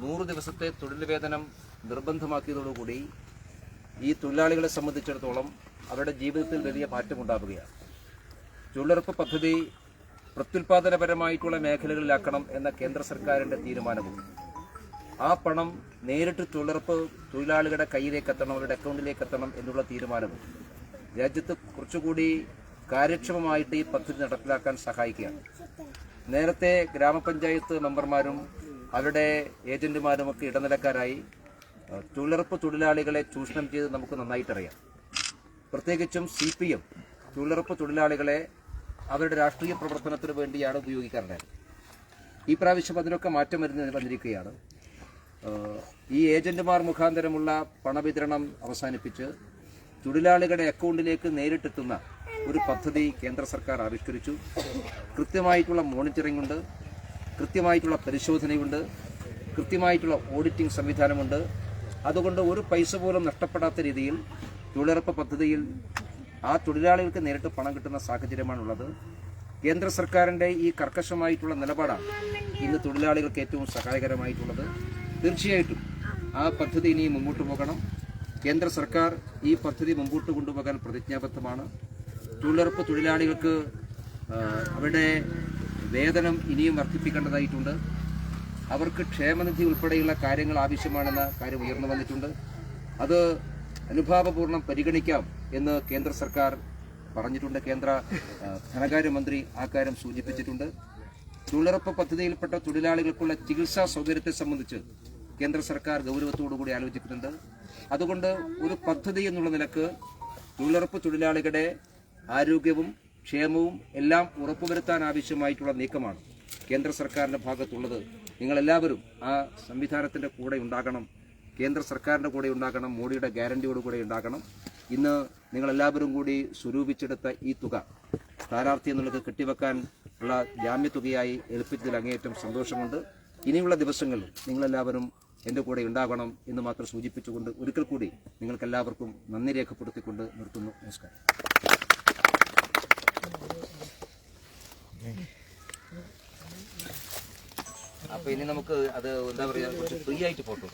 നൂറ് ദിവസത്തെ തൊഴിൽ വേതനം നിർബന്ധമാക്കിയതോടുകൂടി ഈ തൊഴിലാളികളെ സംബന്ധിച്ചിടത്തോളം അവരുടെ ജീവിതത്തിൽ വലിയ മാറ്റമുണ്ടാവുകയാണ്. തൊഴിലുറപ്പ് പദ്ധതി പ്രത്യുൽപാദനപരമായിട്ടുള്ള മേഖലകളിലാക്കണം എന്ന കേന്ദ്ര സർക്കാരിന്റെ തീരുമാനവും ആ പണം നേരിട്ട് തൊഴിലുറപ്പ് തൊഴിലാളികളുടെ കയ്യിലേക്ക് എത്തണം അവരുടെ അക്കൗണ്ടിലേക്ക് എത്തണം എന്നുള്ള തീരുമാനവും രാജ്യത്ത് കുറച്ചുകൂടി കാര്യക്ഷമമായിട്ട് ഈ പദ്ധതി നടപ്പിലാക്കാൻ സഹായിക്കുകയാണ്. നേരത്തെ ഗ്രാമപഞ്ചായത്ത് മെമ്പർമാരും അവരുടെ ഏജന്റുമാരുമൊക്കെ ഇടനിലക്കാരായി തൊഴിലുറപ്പ് തൊഴിലാളികളെ ചൂഷണം ചെയ്ത് നമുക്ക് നന്നായിട്ടറിയാം. പ്രത്യേകിച്ചും സി പി എം തൊഴിലുറപ്പ് തൊഴിലാളികളെ അവരുടെ രാഷ്ട്രീയ പ്രവർത്തനത്തിന് വേണ്ടിയാണ് ഉപയോഗിക്കാറുണ്ട് ഈ പ്രാവശ്യം അതിനൊക്കെ മാറ്റം വരുന്ന വന്നിരിക്കുകയാണ്. ഈ ഏജന്റുമാർ മുഖാന്തരമുള്ള പണവിതരണം അവസാനിപ്പിച്ച് തൊഴിലാളികളുടെ അക്കൗണ്ടിലേക്ക് നേരിട്ടെത്തുന്ന ഒരു പദ്ധതി കേന്ദ്ര സർക്കാർ ആവിഷ്കരിച്ചു. കൃത്യമായിട്ടുള്ള മോണിറ്ററിംഗ് ഉണ്ട്. കൃത്യമായിട്ടുള്ള പരിശോധനയുണ്ട് കൃത്യമായിട്ടുള്ള ഓഡിറ്റിംഗ് സംവിധാനമുണ്ട്. അതുകൊണ്ട് ഒരു പൈസ പോലും നഷ്ടപ്പെടാത്ത രീതിയിൽ തൊഴിലുറപ്പ് പദ്ധതിയിൽ ആ തൊഴിലാളികൾക്ക് നേരിട്ട് പണം കിട്ടുന്ന സാഹചര്യമാണുള്ളത്. കേന്ദ്ര സർക്കാരിന്റെ ഈ കർക്കശമായിട്ടുള്ള നിലപാടാണ് ഇന്ന് തൊഴിലാളികൾക്ക് ഏറ്റവും സഹായകരമായിട്ടുള്ളത്. തീർച്ചയായിട്ടും ആ പദ്ധതി ഇനി മുമ്പോട്ട് പോകണം. കേന്ദ്ര സർക്കാർ ഈ പദ്ധതി മുമ്പോട്ട് കൊണ്ടുപോകാൻ പ്രതിജ്ഞാബദ്ധമാണ്. തൊഴിലുറപ്പ് തൊഴിലാളികൾക്ക് അവരുടെ വേതനം ഇനിയും വർദ്ധിപ്പിക്കേണ്ടതായിട്ടുണ്ട്. അവർക്ക് ക്ഷേമനിധി ഉൾപ്പെടെയുള്ള കാര്യങ്ങൾ ആവശ്യമാണെന്ന കാര്യം ഉയർന്നു വന്നിട്ടുണ്ട്. അത് അനുഭാവപൂർണം പരിഗണിക്കാം എന്ന് കേന്ദ്ര സർക്കാർ പറഞ്ഞിട്ടുണ്ട്. കേന്ദ്ര ധനകാര്യമന്ത്രി ആ കാര്യം സൂചിപ്പിച്ചിട്ടുണ്ട്. തൊഴിലുറപ്പ് പദ്ധതിയിൽപ്പെട്ട തൊഴിലാളികൾക്കുള്ള ചികിത്സാ സൗകര്യത്തെ സംബന്ധിച്ച് കേന്ദ്ര സർക്കാർ ഗൗരവത്തോടുകൂടി ആലോചിക്കുന്നുണ്ട്. അതുകൊണ്ട് ഒരു പദ്ധതി എന്നുള്ള നിലയ്ക്ക് തൊഴിലുറപ്പ് തൊഴിലാളികളുടെ ആരോഗ്യവും ക്ഷേമവും എല്ലാം ഉറപ്പുവരുത്താൻ ആവശ്യമായിട്ടുള്ള നീക്കമാണ് കേന്ദ്ര സർക്കാരിന്റെ ഭാഗത്തുള്ളത്. നിങ്ങളെല്ലാവരും ആ സംവിധാനത്തിന്റെ കൂടെ ഉണ്ടാകണം. കേന്ദ്ര സർക്കാരിന്റെ കൂടെ ഉണ്ടാകണം. മോഡിയുടെ ഗ്യാരണ്ടിയോട് കൂടെ ഉണ്ടാകണം. ഇന്ന് നിങ്ങളെല്ലാവരും കൂടി സ്വരൂപിച്ചെടുത്ത ഈ തുക സ്ഥാനാർത്ഥി എന്നുള്ളത് കെട്ടിവെക്കാൻ ഉള്ള ജാമ്യത്തുകയായി ഏൽപ്പിച്ചതിൽ അങ്ങേയറ്റം സന്തോഷമുണ്ട്. ഇനിയുള്ള ദിവസങ്ങളിൽ നിങ്ങളെല്ലാവരും എന്റെ കൂടെ ഉണ്ടാകണം എന്ന് മാത്രം സൂചിപ്പിച്ചുകൊണ്ട് ഒരിക്കൽ കൂടി നിങ്ങൾക്കെല്ലാവർക്കും നന്ദി രേഖപ്പെടുത്തിക്കൊണ്ട് നിർത്തുന്നു. നമസ്കാരം. അപ്പൊ ഇനി നമുക്ക് അത് എന്താ പറയാ ഫ്രീ ആയിട്ട് ഫോട്ടോ